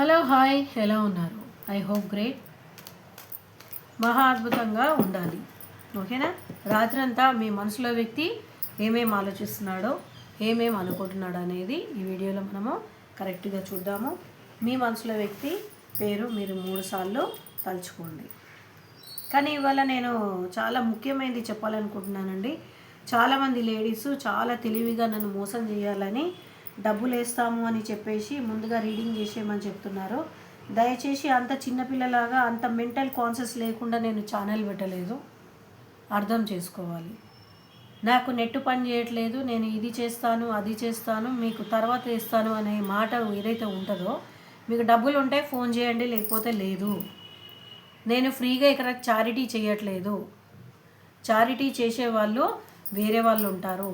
Hello hi. ఎలా ఉన్నారు? I hope great. మహా అద్భుతంగా ఉండాలి. ఓకేనా? రాత్రంతా మీ మనసులో వ్యక్తి ఏమేమి ఆలోచిస్తున్నాడో ఏమేమి అనుకుంటున్నాడో అనేది ఈ వీడియోలో మనము కరెక్ట్గా చూద్దాము. మీ మనసులో వ్యక్తి పేరు మీరు మూడుసార్లు తలుచుకోండి. కానీ ఇవాళ నేను చాలా ముఖ్యమైనది చెప్పాలనుకుంటున్నానండి. చాలామంది లేడీస్ చాలా తెలివిగా నన్ను మోసం చేయాలని డబ్బులు వేస్తాము అని చెప్పేసి ముందుగా రీడింగ్ చేసేయమని చెప్తున్నారు. దయచేసి అంత చిన్నపిల్లలాగా అంత మెంటల్ కాన్షియస్ లేకుండా నేను ఛానల్ పెట్టలేదు. అర్థం చేసుకోవాలి. నాకు నెట్ పని చేయట్లేదు నేను ఇది చేస్తాను అది చేస్తాను మీకు తర్వాత ఇస్తాను అనే మాట ఏదైతే ఉంటుందో మీకు డబ్బులు ఉంటే ఫోన్ చేయండి లేకపోతే లేదు. నేను ఫ్రీగా ఇక్కడ చారిటీ చేయట్లేదు. చారిటీ చేసేవాళ్ళు వేరే వాళ్ళు ఉంటారు.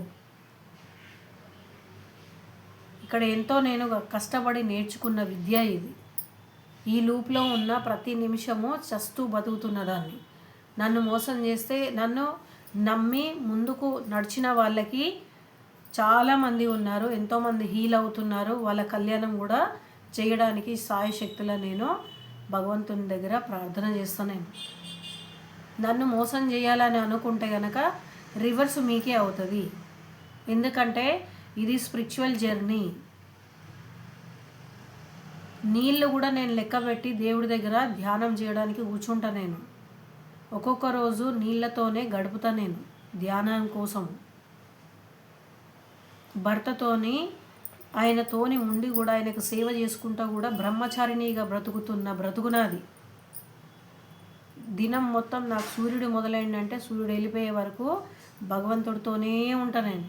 ఇక్కడ ఎంతో నేను కష్టపడి నేర్చుకున్న విద్య ఇది. ఈ లూప్లో ఉన్న ప్రతి నిమిషము చస్తూ బతుకుతున్న దాన్ని. నన్ను మోసం చేస్తే నన్ను నమ్మి ముందుకు నడిచిన వాళ్ళకి చాలామంది ఉన్నారు ఎంతోమంది హీల్ అవుతున్నారు. వాళ్ళ కళ్యాణం కూడా చేయడానికి సాయి శక్తుల నేను భగవంతుని దగ్గర ప్రార్థన చేస్తున్నాను. నన్ను మోసం చేయాలని అనుకుంటే కనుక రివర్స్ మీకే అవుతుంది. ఎందుకంటే ఇది స్పిరిచువల్ జర్నీ. నీళ్ళు కూడా నేను లెక్క పెట్టి దేవుడి దగ్గర ధ్యానం చేయడానికి కూర్చుంటా నేను. ఒక్కొక్క రోజు నీళ్ళతోనే గడుపుతా నేను ధ్యానం కోసం. భర్తతోని ఆయనతోని ఉండి కూడా ఆయనకు సేవ చేసుకుంటా కూడా బ్రహ్మచారిణిగా బ్రతుకుతున్న బ్రతుకునాది. దినం మొత్తం నాకు సూర్యుడు మొదలైందంటే సూర్యుడు వెళ్ళిపోయే వరకు భగవంతుడితోనే ఉంటా నేను.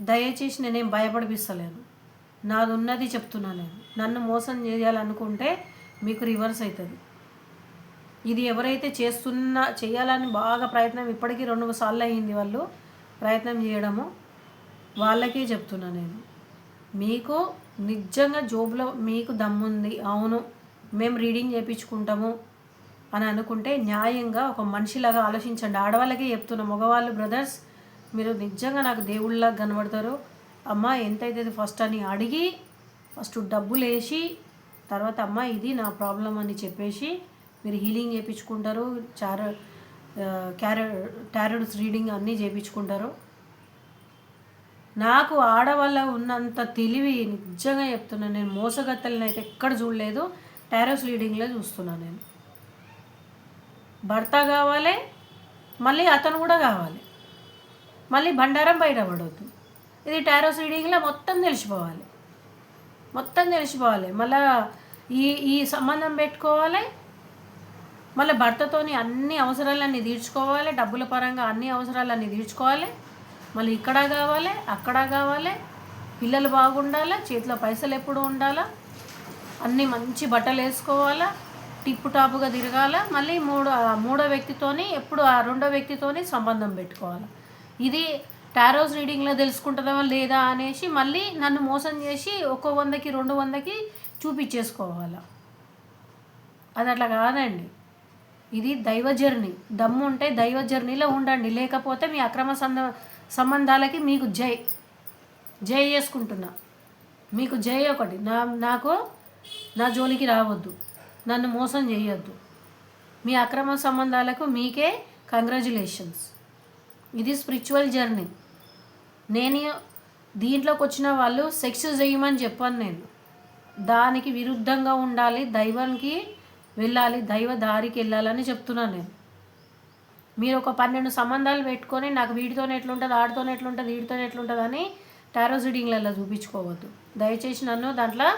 దయచేసి నేనేం భయపడిపిస్తలేను. నాది ఉన్నది నేను. నన్ను మోసం చేయాలనుకుంటే మీకు రివర్స్ అవుతుంది ఇది ఎవరైతే చేస్తున్నా చేయాలని బాగా ప్రయత్నం ఇప్పటికీ రెండు సార్లు అయ్యింది వాళ్ళు ప్రయత్నం చేయడము వాళ్ళకే చెప్తున్నా నేను. మీకు నిజంగా జోబులో మీకు దమ్ముంది. అవును మేము రీడింగ్ చేయించుకుంటాము అని అనుకుంటే న్యాయంగా ఒక మనిషిలాగా ఆలోచించండి. ఆడవాళ్ళకే చెప్తున్నా మగవాళ్ళు బ్రదర్స్ మీరు నిజంగా నాకు దేవుళ్ళలాగా కనబడతారు. అమ్మ ఎంత అవుతుంది ఫస్ట్ అని అడిగి ఫస్ట్ డబ్బులు వేసి తర్వాత అమ్మ ఇది నా ప్రాబ్లం అని చెప్పేసి మీరు హీలింగ్ చేయించుకుంటారు చార క్యార టారడ్స్ రీడింగ్ అన్నీ చేయించుకుంటారు నాకు ఆడవాళ్ళ ఉన్నంత తెలివి నిజంగా చెప్తున్నాను నేను మోసగత్తలను అయితే ఎక్కడ చూడలేదు టారోస్ రీడింగ్లో చూస్తున్నాను నేను. భర్త కావాలి మళ్ళీ అతను కూడా కావాలి. మళ్ళీ బండారం బయట పడవద్దు ఇది టారోస్ రీడింగ్లో మొత్తం తెలిసిపోవాలి. మొత్తం తెలిసిపోవాలి. మళ్ళీ ఈ ఈ సంబంధం పెట్టుకోవాలి. మళ్ళీ భర్తతోని అన్ని అవసరాలన్నీ తీర్చుకోవాలి. డబ్బుల పరంగా అన్ని అవసరాలన్నీ తీర్చుకోవాలి. మళ్ళీ ఇక్కడ కావాలి అక్కడ కావాలి. పిల్లలు బాగుండాలా? చేతిలో పైసలు ఎప్పుడు ఉండాలా? అన్నీ మంచి బట్టలు వేసుకోవాలా? టిప్పు టాపుగా తిరగాల? మళ్ళీ మూడో మూడో వ్యక్తితోని ఎప్పుడు ఆ రెండో వ్యక్తితోని సంబంధం పెట్టుకోవాలి? ఇది టారోస్ రీడింగ్లో తెలుసుకుంటుందా లేదా అనేసి మళ్ళీ నన్ను మోసం చేసి ఒక్కో వందకి రెండు వందకి చూపించేసుకోవాలి? అది అట్లా కాదండి. ఇది దైవ జర్నీ. దమ్ము ఉంటే దైవ జర్నీలో ఉండండి. లేకపోతే మీ అక్రమ సంబ సంబంధాలకి మీకు జై. జై చేసుకుంటున్నా. మీకు జై ఒకటి. నా నాకు నా జోలికి రావద్దు. నన్ను మోసం చేయొద్దు. మీ అక్రమ సంబంధాలకు మీకే కంగ్రాచులేషన్స్ ఇది స్పిరిచువల్ జర్నీ నేను దీంట్లోకి వచ్చిన వాళ్ళు సెక్స్ చేయమని చెప్పాను నేను. దానికి విరుద్ధంగా ఉండాలి దైవానికి వెళ్ళాలి దైవ దారికి వెళ్ళాలని చెప్తున్నాను నేను. మీరు ఒక పన్నెండు సంబంధాలు పెట్టుకొని నాకు వీడితోనే ఎట్లుంటుంది ఆడితోనే ఎట్లుంటుంది వీడితోనే ఎట్లుంటుంది అని టారో రీడింగ్లలో చూపించుకోవద్దు. దయచేసి నన్ను దాంట్లో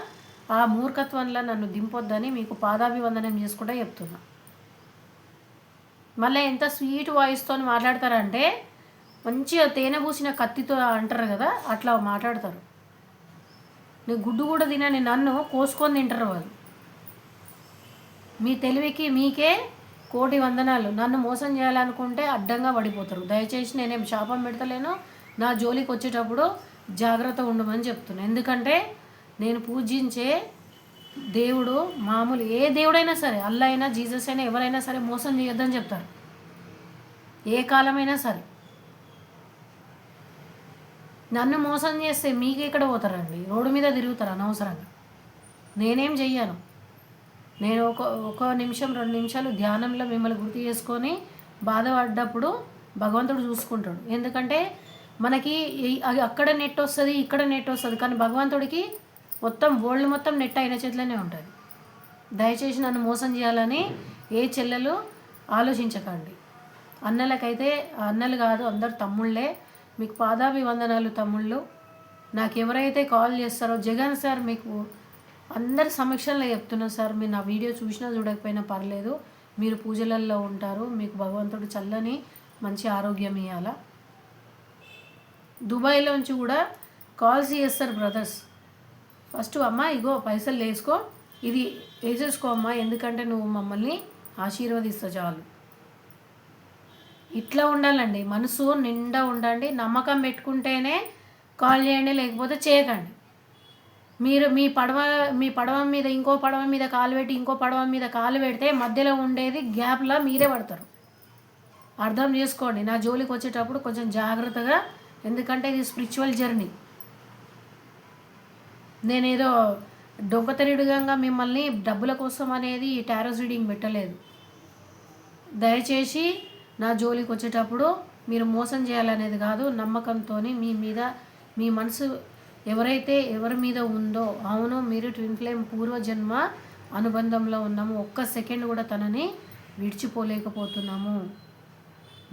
ఆ మూర్ఖత్వంలో నన్ను దింపొద్దని మీకు పాదాభివందనం చేసుకుంటా చెప్తున్నా. మళ్ళీ ఎంత స్వీట్ వాయిస్తో మాట్లాడతారంటే మంచిగా తేనె పూసిన కత్తితో అంటారు కదా అట్లా మాట్లాడతారు. నేను గుడ్డు కూడా తినని నన్ను కోసుకొని తింటారు వాళ్ళు. మీ తెలివికి మీకే కోటి వందనాలు. నన్ను మోసం చేయాలనుకుంటే అడ్డంగా పడిపోతారు. దయచేసి నేనేం శాపం పెడతలేను. నా జోలికి వచ్చేటప్పుడు జాగ్రత్త ఉండమని చెప్తున్నాను ఎందుకంటే నేను పూజించే దేవుడు మామూలు ఏ దేవుడైనా సరే అల్లా అయినా జీసస్ అయినా ఎవరైనా సరే మోసం చేయొద్దని చెప్తారు. ఏ కాలమైనా సరే. నన్ను మోసం చేస్తే మీకు ఎక్కడ పోతారండి. రోడ్డు మీద తిరుగుతారు అనవసరంగా. నేనేం చెయ్యను. నేను ఒక ఒక నిమిషం రెండు నిమిషాలు ధ్యానంలో మిమ్మల్ని గుర్తు చేసుకొని బాధపడ్డప్పుడు భగవంతుడు చూసుకుంటాడు. ఎందుకంటే మనకి అది అక్కడ నెట్ వస్తుంది ఇక్కడ నెట్ వస్తుంది కానీ భగవంతుడికి మొత్తం వరల్డ్ మొత్తం నెట్ అయిన చేతిలోనే ఉంటుంది. దయచేసి నన్ను మోసం చేయాలని ఏ చెల్లెలు ఆలోచించకండి. అన్నలకైతే అన్నలు కాదు అందరు తమ్ముళ్ళే. మీకు పాదాభివందనాలు తమ్ముళ్ళు. నాకు ఎవరైతే కాల్ చేస్తారో జగన్ సార్ మీకు అందరి సమక్షంలో చెప్తున్నా సార్ మీరు నా వీడియో చూసినా చూడకపోయినా పర్లేదు. మీరు పూజలల్లో ఉంటారు మీకు భగవంతుడు చల్లని మంచి ఆరోగ్యం ఇవ్వాలా దుబాయ్లోంచి కూడా కాల్స్ చేస్తారు బ్రదర్స్. ఫస్ట్ అమ్మ ఇగో పైసలు వేసుకో. ఇది వేసేసుకో అమ్మా ఎందుకంటే నువ్వు మమ్మల్ని ఆశీర్వదిస్తా చాలు. ఇట్లా ఉండాలండి. మనసు నిండా ఉండండి. నమ్మకం పెట్టుకుంటేనే కాల్ చేయండి లేకపోతే చేయకండి. మీరు మీ పడవ మీ పడవ మీద ఇంకో పడవ మీద కాలు పెట్టి ఇంకో పడవ మీద కాలు పెడితే మధ్యలో ఉండేది గ్యాప్లా మీరే పడతారు. అర్థం చేసుకోండి. నా జోలికి వచ్చేటప్పుడు కొంచెం జాగ్రత్తగా ఎందుకంటే ఇది స్పిరిచువల్ జర్నీ. నేనేదో దొంగతరిడుగా మిమ్మల్ని డబ్బుల కోసం అనేది ఈ టారోస్ రీడింగ్ పెట్టలేదు. దయచేసి నా జోలికి వచ్చేటప్పుడు మీరు మోసం చేయాలనేది కాదు నమ్మకంతో మీ మీద మీ మనసు ఎవరైతే ఎవరి మీద ఉందో అవును మీరు ట్విన్ ఫ్లేమ్ పూర్వజన్మ అనుబంధంలో ఉన్నాము. ఒక్క సెకండ్ కూడా తనని విడిచిపోలేకపోతున్నాము.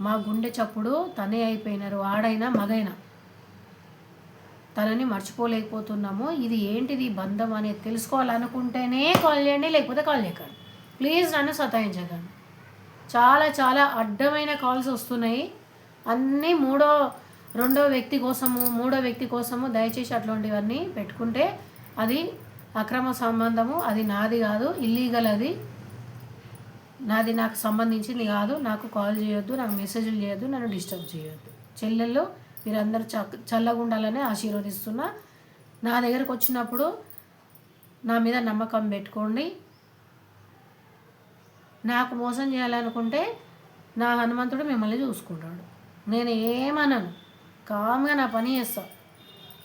మా గుండె చప్పుడు తనే అయిపోయినారు ఆడైనా మగైనా. తనని మర్చిపోలేకపోతున్నాము. ఇది ఏంటిది బంధం అనేది తెలుసుకోవాలనుకుంటేనే కాల్ చేయండి లేకపోతే కాల్ చేయకండి. ప్లీజ్ నన్ను సతాయించకండి. చాలా చాలా అడ్డమైన కాల్స్ వస్తున్నాయి. అన్నీ మూడో రెండో వ్యక్తి కోసము మూడో వ్యక్తి కోసము దయచేసి అట్లాంటివన్నీ పెట్టుకుంటే అది అక్రమ సంబంధము అది నాది కాదు ఇల్లీగల్ అది. నాది నాకు సంబంధించింది కాదు నాకు కాల్ చేయొద్దు నాకు మెసేజ్లు చేయొద్దు నన్ను డిస్టర్బ్ చేయొద్దు. చెల్లెళ్ళు మీరందరూ చ చల్లగా ఉండాలని ఆశీర్వదిస్తున్నా. నా దగ్గరకు వచ్చినప్పుడు నా మీద నమ్మకం పెట్టుకోండి. నాకు మోసం చేయాలనుకుంటే నా హనుమంతుడు మిమ్మల్ని చూసుకుంటాడు. నేను ఏమనను? కామ్గా నా పని చేస్తా.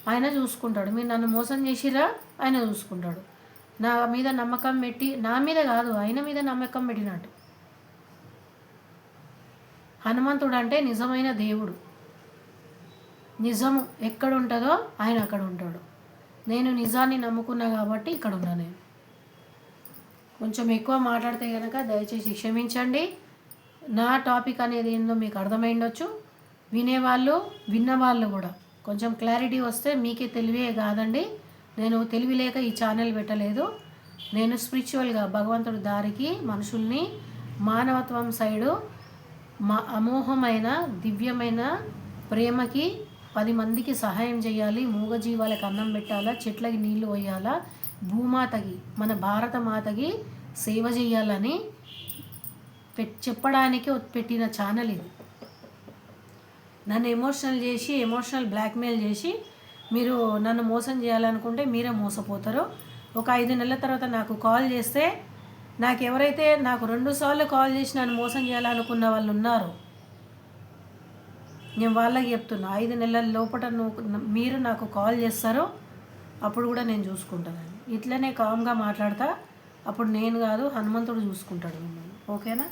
ఆయన చూసుకుంటాడు. మీరు నన్ను మోసం చేసిరా ఆయన చూసుకుంటాడు. నా మీద నమ్మకం పెట్టి నా మీద కాదు ఆయన మీద నమ్మకం పెట్టినట్టు. హనుమంతుడు అంటే నిజమైన దేవుడు. నిజము ఎక్కడ ఉంటుందో ఆయన అక్కడ ఉంటాడు. నేను నిజాన్ని నమ్ముకున్నా కాబట్టి ఇక్కడ ఉన్నా నేను. కొంచెం ఎక్కువ మాట్లాడితే కనుక దయచేసి క్షమించండి. నా టాపిక్ అనేది ఏందో మీకు అర్థమైండొచ్చు వినేవాళ్ళు విన్నవాళ్ళు కూడా. కొంచెం క్లారిటీ వస్తే మీకే తెలివే కాదండి. నేను తెలివి లేక ఈ ఛానల్ పెట్టలేదు. నేను స్పిరిచువల్గా భగవంతుడి దారికి మనుషుల్ని మానవత్వం సైడు మా అమోహమైన దివ్యమైన ప్రేమకి పది మందికి సహాయం చేయాలి. మూగజీవాలకు అన్నం పెట్టాలా? చెట్లకి నీళ్ళు పోయాలా? భూమాతకి మన భారత మాతకి సేవ చేయాలని చెప్పడానికి పెట్టిన ఛానల్ ఇది. నన్ను ఎమోషనల్ చేసి ఎమోషనల్ బ్లాక్మెయిల్ చేసి మీరు నన్ను మోసం చేయాలనుకుంటే మీరే మోసపోతారు. ఒక ఐదు నెలల తర్వాత నాకు కాల్ చేస్తే నాకు ఎవరైతే నాకు రెండు సార్లు కాల్ చేసి నన్ను మోసం చేయాలనుకున్న వాళ్ళు ఉన్నారు నేను వాళ్ళకి చెప్తున్నా ఐదు నెలల లోపల నువ్వు మీరు నాకు కాల్ చేస్తారో అప్పుడు కూడా నేను చూసుకుంటానండి ఇట్లనే కామ్గా మాట్లాడతా. అప్పుడు నేను కాదు హనుమంతుడు చూసుకుంటాడు మిమ్మల్ని. ఓకేనా?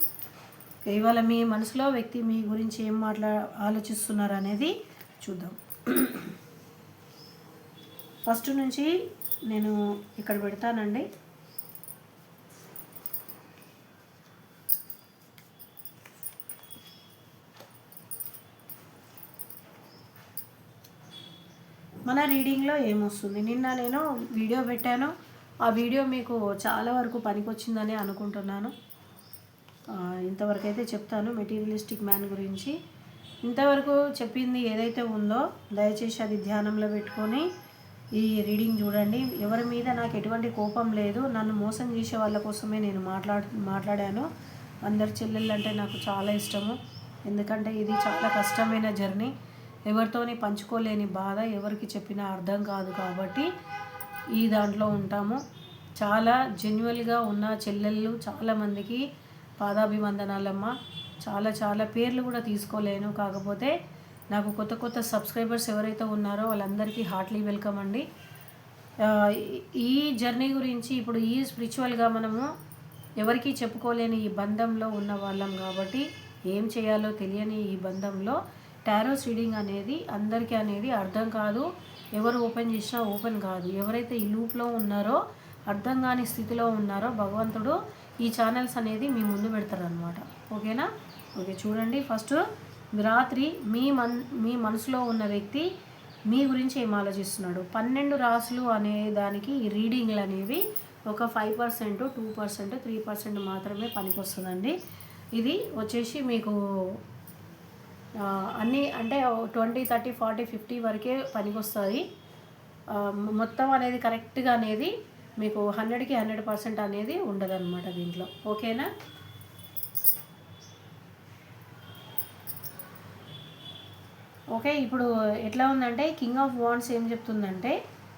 ఇవాళ మీ మనసులో వ్యక్తి మీ గురించి ఏం మాట్లా ఆలోచిస్తున్నారు అనేది చూద్దాం. ఫస్ట్ నుంచి నేను ఇక్కడ పెడతానండి. మన రీడింగ్లో ఏమొస్తుంది? నిన్న నేను వీడియో పెట్టాను. ఆ వీడియో మీకు చాలా వరకు పనికొచ్చిందని అనుకుంటున్నాను. ఇంతవరకు అయితే చెప్తాను మెటీరియలిస్టిక్ మ్యాన్ గురించి. ఇంతవరకు చెప్పింది ఏదైతే ఉందో దయచేసి అది ధ్యానంలో పెట్టుకొని ఈ రీడింగ్ చూడండి. ఎవరి మీద నాకు ఎటువంటి కోపం లేదు. నన్ను మోసం చేసే వాళ్ళ కోసమే నేను మాట్లాడు మాట్లాడాను. అందరి చెల్లెళ్ళు అంటే నాకు చాలా ఇష్టము. ఎందుకంటే ఇది చాలా కష్టమైన జర్నీ. ఎవరితోని పంచుకోలేని బాధ ఎవరికి చెప్పినా అర్థం కాదు కాబట్టి ఈ దాంట్లో ఉంటాము. చాలా జెన్యువల్గా ఉన్న చెల్లెళ్ళు చాలామందికి పాదాభివందనాలమ్మ. చాలా చాలా పేర్లు కూడా తీసుకోలేను. కాకపోతే నాకు కొత్త కొత్త సబ్స్క్రైబర్స్ ఎవరైతే ఉన్నారో వాళ్ళందరికీ హార్ట్లీ వెల్కమ్ అండి. ఈ జర్నీ గురించి ఇప్పుడు ఈ స్పిరిచువల్గా మనము ఎవరికీ చెప్పుకోలేని ఈ బంధంలో ఉన్న వాళ్ళం కాబట్టి ఏం చేయాలో తెలియని ఈ బంధంలో టారోస్ రీడింగ్ అనేది అందరికీ అనేది అర్థం కాదు. ఎవరు ఓపెన్ చేసినా ఓపెన్ కాదు. ఎవరైతే ఈ లూప్లో ఉన్నారో అర్థం కాని స్థితిలో ఉన్నారో భగవంతుడు ఈ ఛానల్స్ అనేది మీ ముందు పెడతారనమాట ఓకేనా? ఓకే చూడండి. ఫస్ట్ రాత్రి మీ మన్ మీ మనసులో ఉన్న వ్యక్తి మీ గురించి ఏం ఆలోచిస్తున్నాడు? పన్నెండు రాసులు అనే దానికి ఈ రీడింగ్లు అనేవి ఒక five percent two percent three percent మాత్రమే పనికొస్తుందండి. ఇది వచ్చేసి మీకు అన్నీ అంటే ట్వంటీ థర్టీ ఫార్టీ ఫిఫ్టీ వరకే పనికొస్తుంది. మొత్తం అనేది కరెక్ట్గా అనేది మీకు హండ్రెడ్కి హండ్రెడ్ పర్సెంట్ అనేది ఉండదన్నమాట దీంట్లో. ఓకేనా? ఓకే ఇప్పుడు ఎట్లా ఉందంటే కింగ్ ఆఫ్ వాండ్స్ ఏం చెప్తుందంటే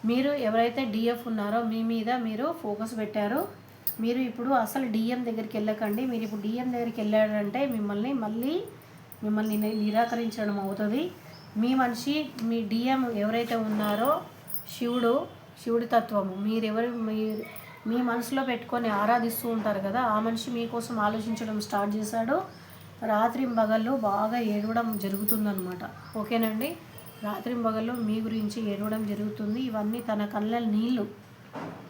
మీరు ఎవరైతే డిఎఫ్ ఉన్నారో మీ మీద మీరు ఫోకస్ పెట్టారో మీరు ఇప్పుడు అసలు డిఎం దగ్గరికి వెళ్ళకండి. మీరు ఇప్పుడు డిఎం దగ్గరికి వెళ్ళారంటే మిమ్మల్ని మళ్ళీ మిమ్మల్ని నిరాకరించడం అవుతుంది. మీ మనిషి మీ డిఎం ఎవరైతే ఉన్నారో శివుడు శివుడి తత్వము. మీరెవరు మీ మీ మనసులో పెట్టుకొని ఆరాధిస్తూ ఉంటారు కదా ఆ మనిషి మీకోసం ఆలోచించడం స్టార్ట్ చేశాడు. రాత్రి పగళ్ళు బాగా ఏడవడం జరుగుతుందనమాట ఓకేనండి? రాత్రి పగళ్ళు మీ గురించి ఏడవడం జరుగుతుంది. ఇవన్నీ తన కళ్ళ నీళ్ళు.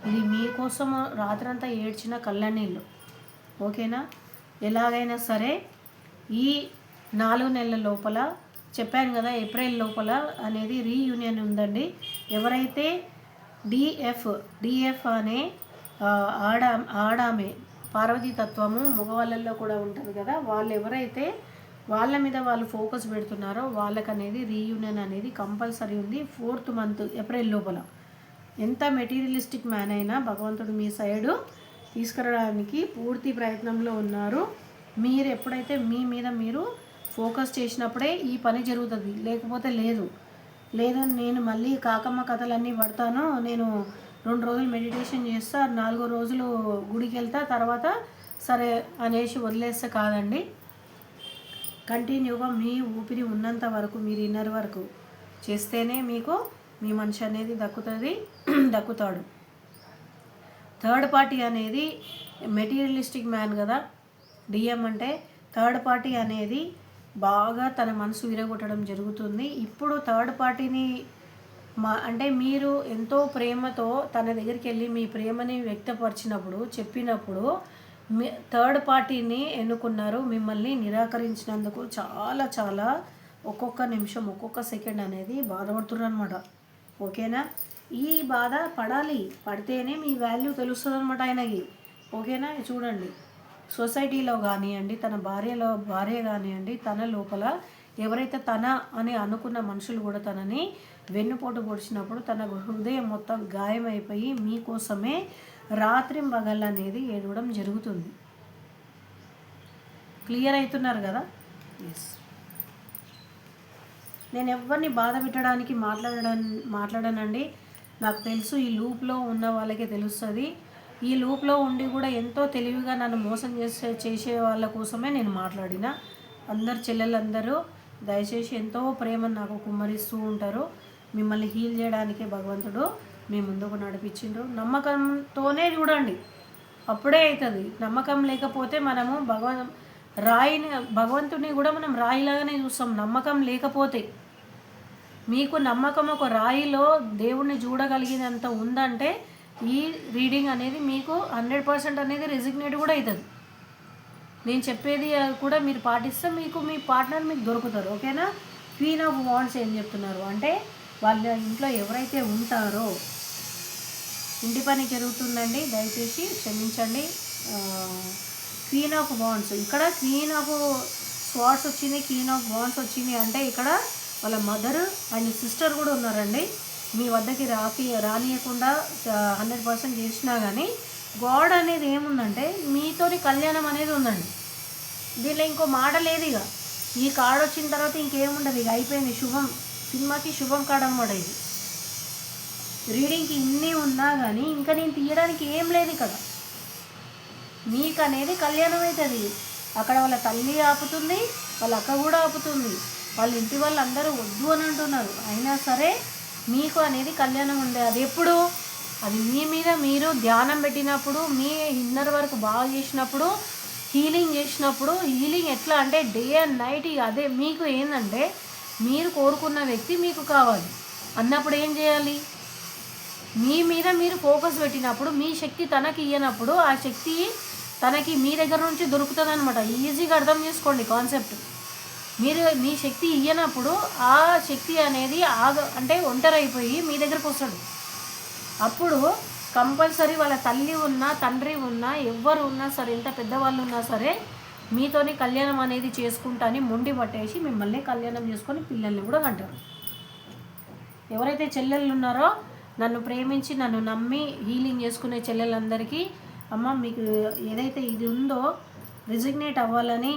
ఇది మీకోసం రాత్రంతా ఏడ్చిన కళ్ళ నీళ్ళు. ఓకేనా? ఎలాగైనా సరే ఈ నాలుగు నెలల లోపల చెప్పాను కదా ఏప్రిల్ లోపల అనేది రీయూనియన్ ఉందండి. ఎవరైతే డిఎఫ్ డిఎఫ్ అనే ఆడా ఆడ ఆడామే పార్వతీ తత్వము మగవాళ్ళల్లో కూడా ఉంటుంది కదా వాళ్ళు ఎవరైతే వాళ్ళ మీద వాళ్ళు ఫోకస్ పెడుతున్నారో వాళ్ళకనేది రీయూనియన్ అనేది కంపల్సరీ ఉంది ఫోర్త్ మంత్ ఏప్రిల్ లోపల. ఎంత మెటీరియలిస్టిక్ మ్యాన్ అయినా భగవంతుడు మీ సైడు తీసుకురావడానికి పూర్తి ప్రయత్నంలో ఉన్నారు. మీరు ఎప్పుడైతే మీ మీద మీరు ఫోకస్ చేసినప్పుడే ఈ పని జరుగుతుంది. లేకపోతే లేదు. లేదు నేను మళ్ళీ కాకమ్మ కథలన్నీ పడతాను. నేను రెండు రోజులు మెడిటేషన్ చేస్తా నాలుగో రోజులు గుడికి వెళ్తా తర్వాత సరే అనేసి వదిలేస్తే కాదండి. కంటిన్యూగా మీ ఊపిరి ఉన్నంత వరకు మీరు ఇన్నర్ వరకు చేస్తేనే మీకు మీ మనిషి అనేది దక్కుతుంది దక్కుతాడు. థర్డ్ పార్టీ అనేది మెటీరియలిస్టిక్ మ్యాన్ కదా డిఎం అంటే థర్డ్ పార్టీ అనేది బాగా తన మనసు విరగొట్టడం జరుగుతుంది. ఇప్పుడు థర్డ్ పార్టీని మా అంటే మీరు ఎంతో ప్రేమతో తన దగ్గరికి వెళ్ళి మీ ప్రేమని వ్యక్తపరిచినప్పుడు చెప్పినప్పుడు మీ థర్డ్ పార్టీని ఎన్నుకున్నారు మిమ్మల్ని నిరాకరించినందుకు చాలా చాలా ఒక్కొక్క నిమిషం ఒక్కొక్క సెకండ్ అనేది బాధపడుతున్నారు అనమాట ఓకేనా? ఈ బాధ పడాలి పడితేనే మీ వాల్యూ తెలుస్తుంది అనమాట ఆయనకి. ఓకేనా? చూడండి. సొసైటీలో కానివ్వండి తన భార్యలో భార్య కానివ్వండి తన లోపల ఎవరైతే తన అని అనుకున్న మనుషులు కూడా తనని వెన్నుపోటు పొడిచినప్పుడు తన హృదయం మొత్తం గాయమైపోయి మీకోసమే రాత్రి మగళ్ళు అనేది ఏడవడం జరుగుతుంది. క్లియర్ అవుతున్నారు కదా? ఎస్ నేను ఎవరిని బాధ పెట్టడానికి మాట్లాడడం మాట్లాడనండి. నాకు తెలుసు ఈ లూప్లో ఉన్న వాళ్ళకే తెలుస్తుంది. ఈ లూప్లో ఉండి కూడా ఎంతో తెలివిగా నన్ను మోసం చేసే చేసే వాళ్ళ కోసమే నేను మాట్లాడిన. అందరు చెల్లెలందరూ దయచేసి ఎంతో ప్రేమను నాకు కుమ్మరిస్తూ ఉంటారు. మిమ్మల్ని హీల్ చేయడానికే భగవంతుడు మీ ముందుకు నడిపించిండ్రు. నమ్మకంతోనే చూడండి అప్పుడే అవుతుంది నమ్మకం లేకపోతే మనము భగవన్ రాయిని భగవంతుని కూడా మనం రాయిలాగానే చూస్తాం. నమ్మకం లేకపోతే. మీకు నమ్మకం ఒక రాయిలో దేవుణ్ణి చూడగలిగినంత ఉందంటే ఈ రీడింగ్ అనేది మీకు హండ్రెడ్ పర్సెంట్ అనేది రెసిగ్నేట్ కూడా అవుతుంది. నేను చెప్పేది కూడా మీరు పాటిస్తే మీకు మీ పార్ట్నర్ మీకు దొరుకుతారు ఓకేనా క్వీన్ ఆఫ్ వాండ్స్ ఏం చెప్తున్నారు అంటే వాళ్ళ ఇంట్లో ఎవరైతే ఉంటారో ఇంటి పని జరుగుతుందండి దయచేసి క్షమించండి. క్వీన్ ఆఫ్ బాండ్స్ ఇక్కడ క్వీన్ ఆఫ్ స్వాట్స్ వచ్చింది క్వీన్ ఆఫ్ బాండ్స్ వచ్చింది అంటే ఇక్కడ వాళ్ళ మదర్ అండ్ సిస్టర్ కూడా ఉన్నారండి. మీ వద్దకి రాకి రానియకుండా హండ్రెడ్ పర్సెంట్ చేసినా కానీ గాడ్ అనేది ఏముందంటే మీతోని కళ్యాణం అనేది ఉందండి. దీనిలో ఇంకో మాట లేదు ఇక. ఈ కార్డ్ వచ్చిన తర్వాత ఇంకేముండదు ఇక. అయిపోయింది శుభం. సినిమాకి శుభం కార్డ్ అనమాట ఇది. రీడింగ్కి ఇన్ని ఉన్నా కానీ ఇంకా నేను తీయడానికి ఏం లేదు ఇక్కడ. మీకు అనేది కళ్యాణం అవుతుంది అక్కడ వాళ్ళ తల్లి ఆపుతుంది వాళ్ళ అక్క కూడా ఆపుతుంది. వాళ్ళ ఇంటి వాళ్ళందరూ వద్దు అని అంటున్నారు. అయినా సరే మీకు అనేది కళ్యాణం ఉండే. అది ఎప్పుడు? అది మీ మీద మీరు ధ్యానం పెట్టినప్పుడు మీ ఇన్నర్ వరకు బాగా చేసినప్పుడు హీలింగ్ చేసినప్పుడు హీలింగ్ ఎట్లా అంటే డే అండ్ నైట్ అదే మీకు ఏంటంటే మీరు కోరుకున్న వ్యక్తి మీకు కావాలి. అన్నప్పుడు ఏం చేయాలి? మీ మీద మీరు ఫోకస్ పెట్టినప్పుడు మీ శక్తి తనకి ఇయ్యనప్పుడు ఆ శక్తి తనకి మీ దగ్గర నుంచి దొరుకుతుంది అనమాట ఈజీగా అర్థం చేసుకోండి కాన్సెప్ట్ మీరు మీ శక్తి ఇయ్యనప్పుడు ఆ శక్తి అనేది ఆగ అంటే ఒంటరైపోయి మీ దగ్గరకు వస్తాడు. అప్పుడు కంపల్సరీ వాళ్ళ తల్లి ఉన్నా తండ్రి ఉన్నా ఎవ్వరు ఉన్నా సరే ఎంత పెద్దవాళ్ళు ఉన్నా సరే మీతోని కళ్యాణం అనేది చేసుకుంటా అని మొండి పట్టేసి మిమ్మల్ని కళ్యాణం చేసుకొని పిల్లల్ని కూడా కంటారు. ఎవరైతే చెల్లెళ్ళు ఉన్నారో నన్ను ప్రేమించి నన్ను నమ్మి హీలింగ్ చేసుకునే చెల్లెలందరికీ అమ్మ మీకు ఏదైతే ఇది ఉందో రిజిగ్నేట్ అవ్వాలని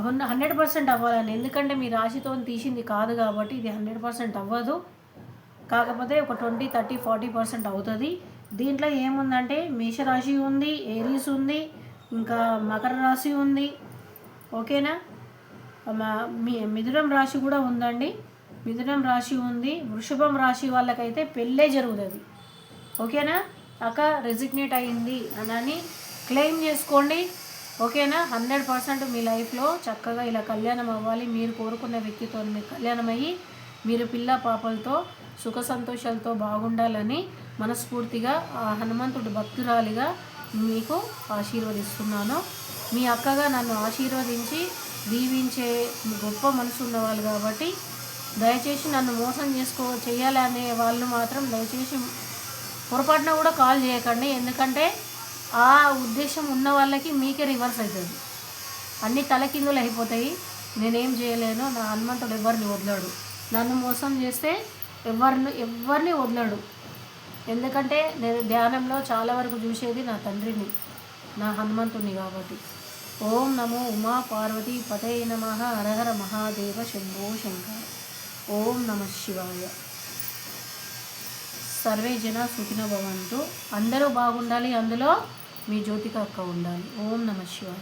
హండ్రెడ్ పర్సెంట్ అవ్వాలని. ఎందుకంటే మీ రాశితో తీసింది కాదు కాబట్టి ఇది హండ్రెడ్ పర్సెంట్ అవ్వదు. కాకపోతే ఒక ట్వంటీ థర్టీ ఫార్టీ పర్సెంట్ అవుతుంది. దీంట్లో ఏముందంటే మేషరాశి ఉంది ఏరీస్ ఉంది ఇంకా మకర రాశి ఉంది. ఓకేనా? మా- మీ మిథునం రాశి కూడా ఉందండి. మిథునం రాశి ఉంది. వృషభం రాశి వాళ్ళకైతే పెళ్ళే జరుగుతుంది. ఓకేనా? అక్క రెసిగ్నేట్ అయింది అని క్లెయిమ్ చేసుకోండి. ఓకేనా? హండ్రెడ్ పర్సెంట్ మీ లైఫ్లో చక్కగా ఇలా కళ్యాణం అవ్వాలి. మీరు కోరుకున్న వ్యక్తితో మీకు కళ్యాణం అయ్యి మీరు పిల్ల పాపలతో సుఖ సంతోషాలతో బాగుండాలని మనస్ఫూర్తిగా ఆ హనుమంతుడు భక్తురాలిగా మీకు ఆశీర్వదిస్తున్నాను. మీ అక్కగా నన్ను ఆశీర్వదించి దీవించే గొప్ప మనసు ఉన్నవాళ్ళు కాబట్టి దయచేసి నన్ను మోసం చేసుకో చేయాలనే వాళ్ళు మాత్రం దయచేసి పొరపాటున కూడా కాల్ చేయకండి. ఎందుకంటే ఆ ఉద్దేశం ఉన్న వాళ్ళకి మీకే రివర్స్ అవుతుంది. అన్ని తలకిందులు అయిపోతాయి. నేనేం చేయలేను నా హనుమంతుడు ఎవరిని వదలాడు? నన్ను మోసం చేస్తే ఎవరిని ఎవరిని వదలడు? ఎందుకంటే నేను ధ్యానంలో చాలా వరకు చూసేది నా తండ్రిని నా హనుమంతుని కాబట్టి. ఓం నమో ఉమా పార్వతి పతే నమ హరహర మహాదేవ శంభో శంకర. ఓం నమ శివాయ. సర్వే జన సుఖిన భవంతు. అందరూ బాగుండాలి అందులో. మీ జ్యోతిక అక్క ఉండాలి. ఓం నమ శివాయ.